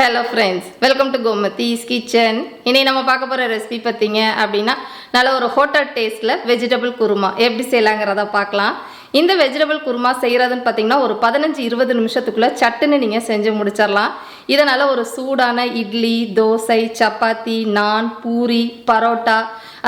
Hello friends welcome to Gomathi's kitchen இனி நம்ம பார்க்க போகிற ரெசிபி பார்த்தீங்க அப்படின்னா நல்ல ஒரு ஹோட்டல் டேஸ்ட்டில் வெஜிடபிள் குருமா. எப்படி செய்யலாங்கிறத பார்க்கலாம். இந்த வெஜிடபிள் குருமா செய்கிறதுன்னு பார்த்தீங்கன்னா ஒரு பதினஞ்சு இருபது நிமிஷத்துக்குள்ளே சட்டுன்னு நீங்கள் செஞ்சு முடிச்சிடலாம். இதனால் ஒரு சூடான இட்லி தோசை சப்பாத்தி நான் பூரி பரோட்டா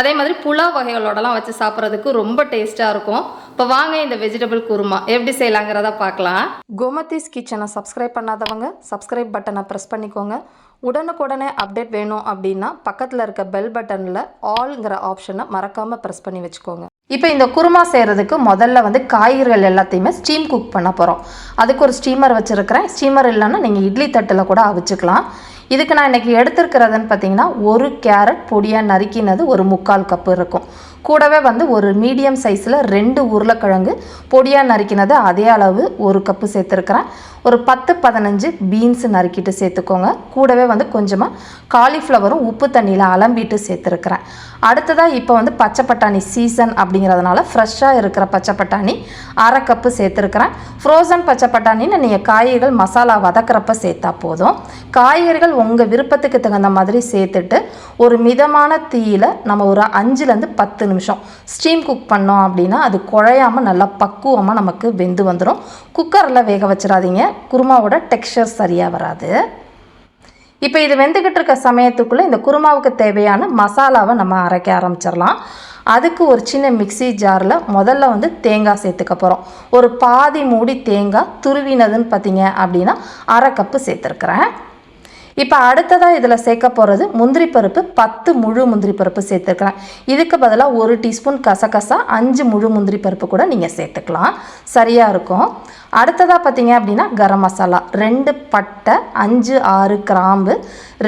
அதே மாதிரி புலாவ் வகைகளோடலாம் வச்சு சாப்பிட்றதுக்கு ரொம்ப டேஸ்ட்டாக இருக்கும். இப்போ வாங்க இந்த வெஜிடபிள் குருமா எப்படி செய்யலாங்கிறத பார்க்கலாம் கோமத்திஸ் கிச்சனை சப்ஸ்கிரைப் பண்ணாதவங்க சப்ஸ்கிரைப் பட்டனை ப்ரெஸ் பண்ணிக்கோங்க. உடனுக்குடனே அப்டேட் வேணும் அப்படின்னா பக்கத்தில் இருக்க பெல் பட்டனில் ஆல்ங்கிற ஆப்ஷனை மறக்காமல் ப்ரெஸ் பண்ணி வச்சுக்கோங்க. இப்போ இந்த குருமா செய்கிறதுக்கு முதல்ல வந்து காய்கறிகள் எல்லாத்தையுமே ஸ்டீம் குக் பண்ண போகிறோம் அதுக்கு ஒரு ஸ்டீமர் வச்சுருக்கிறேன். ஸ்டீமர் இல்லைன்னா நீங்கள் இட்லி தட்டில் கூட அவிச்சுக்கலாம். இதுக்கு நான் இன்றைக்கி எடுத்துருக்கிறதுன்னு பார்த்தீங்கன்னா ஒரு கேரட் பொடியாக நறுக்கினது ஒரு முக்கால் கப்பு இருக்கும். கூடவே வந்து ஒரு மீடியம் சைஸில் ரெண்டு உருளைக்கிழங்கு பொடியாக நறுக்கினது அதே அளவு ஒரு கப்பு சேர்த்துருக்குறேன். ஒரு பத்து பதினஞ்சு பீன்ஸு நறுக்கிட்டு சேர்த்துக்கோங்க. கூடவே வந்து கொஞ்சமாக காலிஃப்ளவரும் உப்பு தண்ணியில் அலம்பிட்டு சேர்த்துருக்குறேன். அடுத்ததாக இப்போ வந்து பச்சை பட்டாணி சீசன் அப்படிங்கிறதுனால ஃப்ரெஷ்ஷாக இருக்கிற பச்சை பட்டாணி அரை கப்பு சேர்த்துருக்குறேன். ஃப்ரோசன் பச்சை பட்டாணின்னு நீங்கள் காய்கறிகள் மசாலா வதக்கிறப்ப சேர்த்தா போதும். காய்கறிகள் உங்கள் விருப்பத்துக்கு தகுந்த மாதிரி சேர்த்துட்டு ஒரு மிதமான தீயில் நம்ம ஒரு அஞ்சுலேருந்து பத்து நிமிஷம். ஸ்டீம் குக் பண்ணோம் அப்படின்னா அது குழையாமல் நல்லா பக்குவமாக நமக்கு வெந்து வந்துடும் குக்கரில் வேக வச்சிடாதீங்க. குருமாவோட டெக்ஸ்சர் சரியாக வராது. இப்போ இது வெந்துக்கிட்டு இருக்க சமயத்துக்குள்ளே இந்த குருமாவுக்கு தேவையான மசாலாவை நம்ம அரைக்க ஆரம்பிச்சிடலாம். அதுக்கு ஒரு சின்ன மிக்ஸி ஜாரில் முதல்ல வந்து தேங்காய் சேர்த்துக்க போகிறோம் ஒரு பாதி மூடி தேங்காய் துருவினதுன்னு பார்த்தீங்க அப்படின்னா அரை கப்பு சேர்த்துருக்குறேன். இப்போ அடுத்ததாக இதில் சேர்க்க போகிறது முந்திரி பருப்பு பத்து முழு முந்திரி பருப்பு சேர்த்துக்கலாம் இதுக்கு பதிலாக ஒரு டீஸ்பூன் கசகசா அஞ்சு முழு முந்திரி பருப்பு கூட நீங்கள் சேர்த்துக்கலாம். சரியாக இருக்கும். அடுத்ததாக பார்த்தீங்க அப்படின்னா கரம் மசாலா. ரெண்டு பட்டை அஞ்சு ஆறு கிராம்பு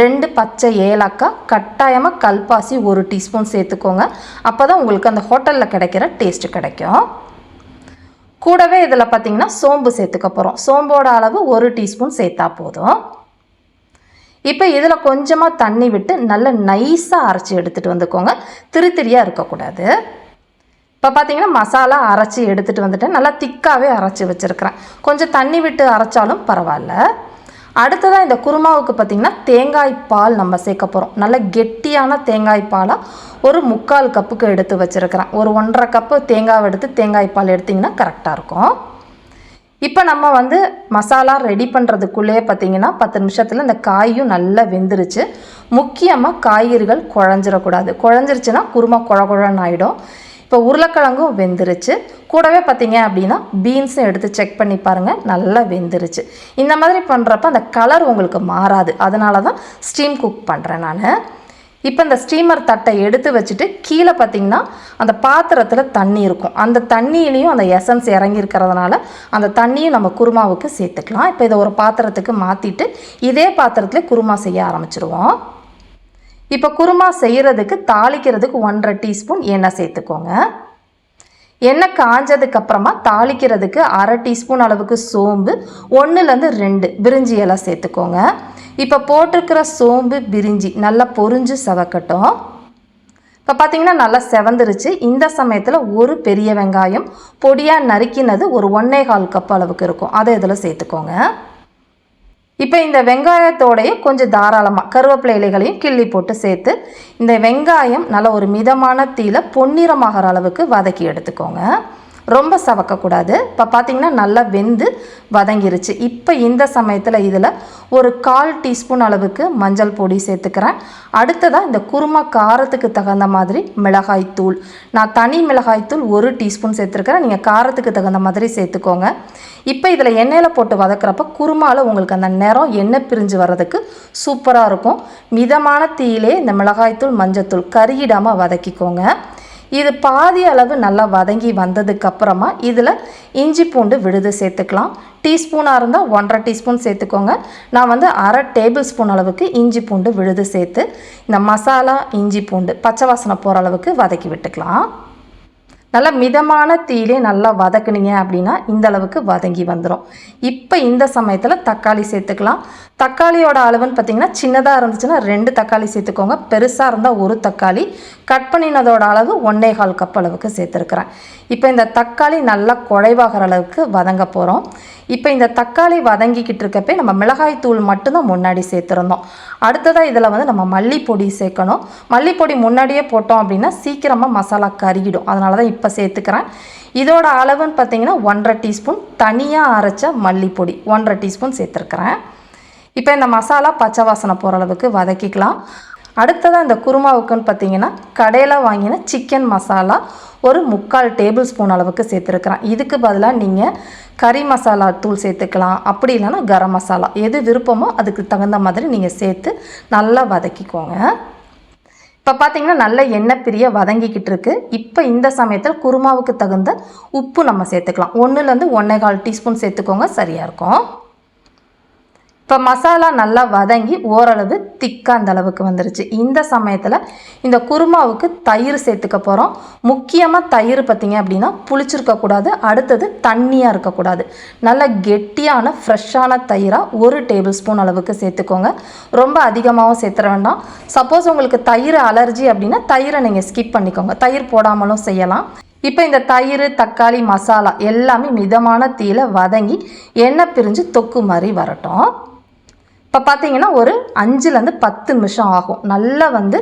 ரெண்டு பச்சை ஏலக்காய் கட்டாயமாக கல்பாசி ஒரு டீஸ்பூன் சேர்த்துக்கோங்க. அப்போ தான் உங்களுக்கு அந்த ஹோட்டலில் கிடைக்கிற டேஸ்ட்டு கிடைக்கும். கூடவே இதில் பார்த்தீங்கன்னா சோம்பு சேர்த்துக்க போகிறோம் சோம்போட அளவு ஒரு டீஸ்பூன் சேர்த்தா போதும். இப்போ இதில் கொஞ்சமாக தண்ணி விட்டு நல்லா நைஸாக அரைச்சி எடுத்துகிட்டு வந்துக்கோங்க. திருத்திரியாக இருக்கக்கூடாது. இப்போ பார்த்தீங்கன்னா மசாலா அரைச்சி எடுத்துகிட்டு வந்துட்டேன் நல்லா திக்காகவே அரைச்சி வச்சுருக்கிறேன். கொஞ்சம் தண்ணி விட்டு அரைச்சாலும் பரவாயில்ல. அடுத்ததாக இந்த குருமாவுக்கு பார்த்திங்கன்னா தேங்காய் பால் நம்ம சேர்க்க போகிறோம் நல்ல கெட்டியான தேங்காய் பாலாக ஒரு முக்கால் கப்புக்கு எடுத்து வச்சுருக்கிறேன். ஒரு ஒன்றரை கப்பு தேங்காய் எடுத்து தேங்காய் பால் எடுத்திங்கன்னா கரெக்டாக இருக்கும். இப்போ நம்ம வந்து மசாலா ரெடி பண்ணுறதுக்குள்ளேயே பார்த்தீங்கன்னா பத்து நிமிஷத்தில் இந்த காயும் நல்லா வெந்துருச்சு. முக்கியமாக காய்கறிகள் குழஞ்சிடக்கூடாது குழஞ்சிருச்சுன்னா குருமா குழ குழன்னு ஆகிடும் இப்போ உருளைக்கிழங்கும் வெந்துருச்சு. கூடவே பார்த்தீங்க அப்படின்னா பீன்ஸும் எடுத்து செக் பண்ணி பாருங்கள் நல்லா வெந்துருச்சு. இந்த மாதிரி பண்ணுறப்ப அந்த கலர் உங்களுக்கு மாறாது. அதனால தான் ஸ்டீம் குக் பண்ணுறேன் நான். இப்போ இந்த ஸ்டீமர் தட்டை எடுத்து வச்சுட்டு கீழே பார்த்தீங்கன்னா அந்த பாத்திரத்தில் தண்ணி இருக்கும். அந்த தண்ணியிலையும் அந்த எசன்ஸ் இறங்கி இருக்கிறதுனால அந்த தண்ணியும் நம்ம குருமாவுக்கு சேர்த்துக்கலாம். இப்போ இதை ஒரு பாத்திரத்துக்கு மாற்றிட்டு இதே பாத்திரத்தில் குருமா செய்ய ஆரம்பிச்சிருவோம். இப்போ குருமா செய்கிறதுக்கு தாளிக்கிறதுக்கு ஒன்றரை டீஸ்பூன் எண்ணெய் சேர்த்துக்கோங்க. எண்ணெய் காஞ்சதுக்கு அப்புறமா தாளிக்கிறதுக்கு அரை டீஸ்பூன் அளவுக்கு சோம்பு ஒன்றுலேருந்து ரெண்டு பிரிஞ்சி எல்லாம் சேர்த்துக்கோங்க. இப்போ போட்டிருக்கிற சோம்பு பிரிஞ்சி நல்லா பொறிஞ்சு செவக்கட்டும். இப்போ பார்த்தீங்கன்னா நல்லா செவந்துருச்சு. இந்த சமயத்தில் ஒரு பெரிய வெங்காயம் பொடியாக நறுக்கினது ஒரு ஒன்னே கால் கப் அளவுக்கு இருக்கும். அதை இதில் சேர்த்துக்கோங்க. இப்போ இந்த வெங்காயத்தோடையே கொஞ்சம் தாராளமாக கருவேப்பிலை இலைகளையும் கிள்ளி போட்டு சேர்த்து இந்த வெங்காயம் நல்ல ஒரு மிதமான தீயில பொன்னிறமாகிற அளவுக்கு வதக்கி எடுத்துக்கோங்க. ரொம்ப சவக்கக்கூடாது. இப்போ பார்த்திங்கன்னா நல்லா வெந்து வதங்கிருச்சு. இப்போ இந்த சமயத்தில் இதில் ஒரு கால் டீஸ்பூன் அளவுக்கு மஞ்சள் பொடி சேர்த்துக்கிறேன். அடுத்ததாக இந்த குருமா காரத்துக்கு தகுந்த மாதிரி மிளகாய் தூள். நான் தனி மிளகாய் தூள் ஒரு டீஸ்பூன் சேர்த்துருக்கிறேன். நீங்கள் காரத்துக்கு தகுந்த மாதிரி சேர்த்துக்கோங்க. இப்போ இதில் எண்ணெயில் போட்டு வதக்குறப்ப குருமாவில் உங்களுக்கு அந்த நிறம் எண்ணெய் பிரிஞ்சு வர்றதுக்கு சூப்பராக இருக்கும். மிதமான தீயிலே இந்த மிளகாய்த்தூள் மஞ்சத்தூள் கருகிடாமல் வதக்கிக்கோங்க. இது பாதி அளவு நல்லா வதங்கி வந்ததுக்கு அப்புறமா இதில் இஞ்சி பூண்டு விழுது சேர்த்துக்கலாம். டீஸ்பூனாக இருந்தால் ஒன்றரை டீஸ்பூன் சேர்த்துக்கோங்க. நான் வந்து அரை டேபிள் ஸ்பூன் அளவுக்கு இஞ்சி பூண்டு விழுது சேர்த்து இந்த மசாலா இஞ்சி பூண்டு பச்சை வாசனை போகிற அளவுக்கு வதக்கி விட்டுக்கலாம். நல்லா மிதமான தீயிலே நல்லா வதக்குனீங்க அப்படின்னா இந்த அளவுக்கு வதங்கி வந்துடும் இப்போ இந்த சமயத்தில் தக்காளி சேர்த்துக்கலாம். தக்காளியோட அளவுன்னு பார்த்தீங்கன்னா சின்னதாக இருந்துச்சுன்னா ரெண்டு தக்காளி சேர்த்துக்கோங்க. பெருசாக இருந்தால் ஒரு தக்காளி. கட் பண்ணினதோட அளவு ஒன்றே கால் கப் அளவுக்கு சேர்த்துருக்குறேன். இப்போ இந்த தக்காளி நல்லா குழைவாகிற அளவுக்கு வதங்க போகிறோம் இப்போ இந்த தக்காளி வதங்கிக்கிட்டு இருக்கப்பே நம்ம மிளகாய் தூள் மட்டும்தான் முன்னாடி சேர்த்துருந்தோம். அடுத்ததாக இதில் வந்து நம்ம மல்லிப்பொடி சேர்க்கணும். மல்லிப்பொடி முன்னாடியே போட்டோம் அப்படின்னா சீக்கிரமாக மசாலா கருகிடும். அதனால தான் இப்போ இப்போ சேர்த்துக்கிறேன். இதோட அளவுன்னு பார்த்தீங்கன்னா ஒன்றரை டீஸ்பூன் தனியாக அரைச்ச மல்லிப்பொடி ஒன்றரை டீஸ்பூன் சேர்த்துருக்குறேன். இப்போ இந்த மசாலா பச்சை வாசனை போகிற அளவுக்கு வதக்கிக்கலாம். அடுத்ததாக இந்த குருமாவுக்குன்னு பார்த்தீங்கன்னா கடையில் வாங்கின சிக்கன் மசாலா ஒரு முக்கால் டேபிள் ஸ்பூன் அளவுக்கு சேர்த்துருக்குறேன். இதுக்கு பதிலாக நீங்கள் கறி மசாலா தூள் சேர்த்துக்கலாம். அப்படி இல்லைன்னா கரம் மசாலா எது விருப்பமோ அதுக்கு தகுந்த மாதிரி நீங்கள் சேர்த்து நல்லா வதக்கிக்கோங்க. இப்போ பார்த்தீங்கன்னா நல்ல எண்ணெய் பிரிய வதங்கிக்கிட்டு இருக்குது இப்போ இந்த சமயத்தில் குருமாவுக்கு தகுந்த உப்பு நம்ம சேர்த்துக்கலாம். ஒன்றுலேருந்து ஒன்றே கால் டீஸ்பூன் சேர்த்துக்கோங்க சரியாக இருக்கும். இப்போ மசாலா நல்லா வதங்கி ஓரளவு திக்காக அந்த அளவுக்கு வந்துருச்சு. இந்த சமயத்தில் இந்த குருமாவுக்கு தயிர் சேர்த்துக்க போகிறோம் முக்கியமாக தயிர் பார்த்திங்க அப்படின்னா புளிச்சிருக்கக்கூடாது அடுத்தது தண்ணியாக இருக்கக்கூடாது நல்ல கெட்டியான ஃப்ரெஷ்ஷான தயிராக ஒரு டேபிள் ஸ்பூன் அளவுக்கு சேர்த்துக்கோங்க. ரொம்ப அதிகமாகவும் சேர்த்துற வேண்டாம். சப்போஸ் உங்களுக்கு தயிர் அலர்ஜி அப்படின்னா தயிரை நீங்கள் ஸ்கிப் பண்ணிக்கோங்க. தயிர் போடாமலும் செய்யலாம். இப்போ இந்த தயிர் தக்காளி மசாலா எல்லாமே மிதமான தீயில் வதங்கி எண்ணெய் பிரிஞ்சு தொக்கு மாதிரி வரட்டும். இப்போ பார்த்தீங்கன்னா ஒரு அஞ்சுலேருந்து பத்து நிமிஷம் ஆகும். நல்லா வந்து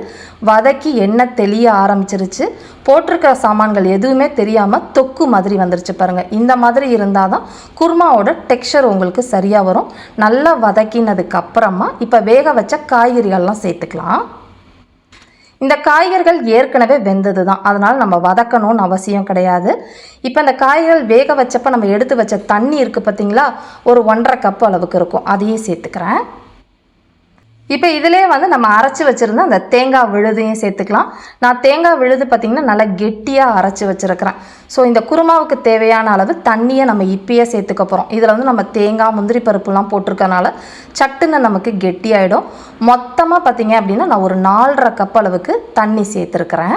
வதக்கி எண்ணெய் தெளிய ஆரம்பிச்சிருச்சு. போட்டிருக்கிற சாமான்கள் எதுவுமே தெரியாமல் தொக்கு மாதிரி வந்துருச்சு பாருங்கள் இந்த மாதிரி இருந்தால் தான் குருமாவோட டெக்ஸ்சர் உங்களுக்கு சரியாக வரும். நல்லா வதக்கினதுக்கு அப்புறமா இப்போ வேக வச்ச காய்கறிகள்லாம் சேர்த்துக்கலாம். இந்த காய்கறிகள் ஏற்கனவே வெந்தது தான் அதனால் நம்ம வதக்கணும்னு அவசியம் கிடையாது. இப்போ இந்த காய்கறிகள் வேக வச்சப்போ நம்ம எடுத்து வச்ச தண்ணி இருக்குது பார்த்தீங்களா ஒரு ஒன்றரை கப் அளவுக்கு இருக்கும். அதையும் சேர்த்துக்கிறேன். இப்போ இதிலே வந்து நம்ம அரைச்சி வச்சுருந்த அந்த தேங்காய் விழுதையும் சேர்த்துக்கலாம். நான் தேங்காய் விழுது பார்த்திங்கன்னா நல்லா கெட்டியாக அரைச்சி வச்சுருக்கிறேன். ஸோ இந்த குருமாவுக்கு தேவையான அளவு தண்ணியை நம்ம இப்பயே சேர்த்துக்க போகிறோம் இதில் வந்து நம்ம தேங்காய் முந்திரி பருப்புலாம் போட்டிருக்கனால சட்டுன்னு நமக்கு கெட்டியாயிடும். மொத்தமாக பார்த்திங்க அப்படின்னா நான் ஒரு நாலரை கப் அளவுக்கு தண்ணி சேர்த்துருக்குறேன்.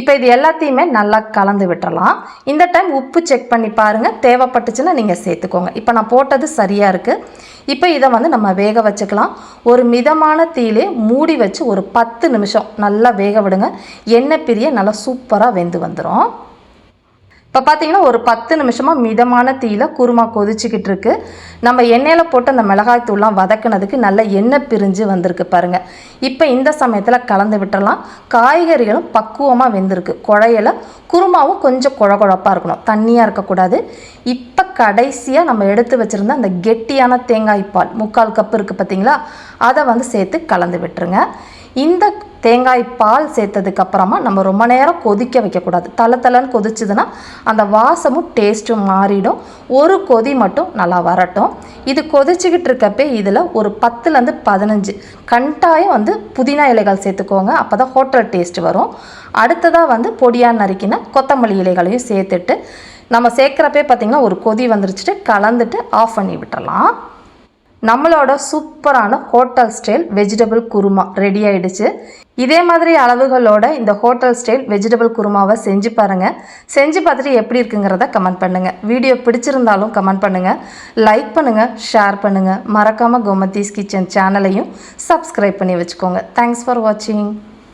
இப்போ இது எல்லாத்தையுமே நல்லா கலந்து விட்டுறலாம். இந்த டைம் உப்பு செக் பண்ணி பாருங்கள் தேவைப்பட்டுச்சுன்னா நீங்கள் சேர்த்துக்கோங்க. இப்போ நான் போட்டது சரியாக இருக்குது இப்போ இதை வந்து நம்ம வேக வச்சுக்கலாம். ஒரு மிதமான தீயிலே மூடி வச்சு ஒரு பத்து நிமிஷம் நல்லா வேக விடுங்க. எண்ணெய் பிரிய நல்லா சூப்பராக வெந்து வந்துடும் இப்போ பார்த்தீங்கன்னா ஒரு பத்து நிமிஷமாக மிதமான தீயில் குருமா கொதிச்சுக்கிட்டு இருக்கு. நம்ம எண்ணெயில் போட்டு அந்த மிளகாய் தூள்லாம் வதக்குனதுக்கு நல்ல எண்ணெய் பிரிஞ்சு வந்திருக்கு பாருங்கள் இப்போ இந்த சமயத்தில் கலந்து விட்டுறலாம் காய்கறிகளும் பக்குவமாக வெந்திருக்கு. குழையல குருமாவும் கொஞ்சம் குழ குழப்பாக இருக்கணும். தண்ணியாக இருக்கக்கூடாது. இப்போ கடைசியாக நம்ம எடுத்து வச்சுருந்த அந்த கெட்டியான தேங்காய் பால் முக்கால் கப் இருக்குது பார்த்தீங்களா அதை வந்து சேர்த்து கலந்து விட்டுருங்க. இந்த தேங்காய் பால் சேர்த்ததுக்கு அப்புறமா நம்ம ரொம்ப நேரம் கொதிக்க வைக்கக்கூடாது. தலை தலைன்னு கொதிச்சுதுன்னா அந்த வாசமும் டேஸ்ட்டும் மாறிடும். ஒரு கொதி மட்டும் நல்லா வரட்டும். இது கொதிச்சுக்கிட்டு இருக்கப்பே இதில் ஒரு பத்துலேருந்து பதினஞ்சு கண்டாயம் வந்து புதினா இலைகள் சேர்த்துக்கோங்க. அப்போ தான் ஹோட்டல் டேஸ்ட் வரும். அடுத்ததாக வந்து பொடியாக நறுக்கின கொத்தமல்லி இலைகளையும் சேர்த்துட்டு நம்ம சேர்க்குறப்பே பார்த்திங்கன்னா ஒரு கொதி வந்துருச்சுட்டு கலந்துட்டு ஆஃப் பண்ணி விட்டுறலாம். நம்மளோட சூப்பரான hotel style vegetable kurma ready ஆயிடுச்சு. இதே மாதிரி அளவுகளோட இந்த ஹோட்டல் ஸ்டைல் வெஜிடபிள் குருமாவை செஞ்சு பாருங்கள் செஞ்சு பார்த்துட்டு எப்படி இருக்குங்கிறத கமெண்ட் பண்ணுங்கள் வீடியோ பிடிச்சிருந்தாலும் கமெண்ட் பண்ணுங்கள் லைக் பண்ணுங்கள் ஷேர் பண்ணுங்கள் மறக்காமல் கோமதீஸ் கிச்சன் சேனலையும் சப்ஸ்கிரைப் பண்ணி வச்சுக்கோங்க. தேங்க்ஸ் ஃபார் வாட்சிங்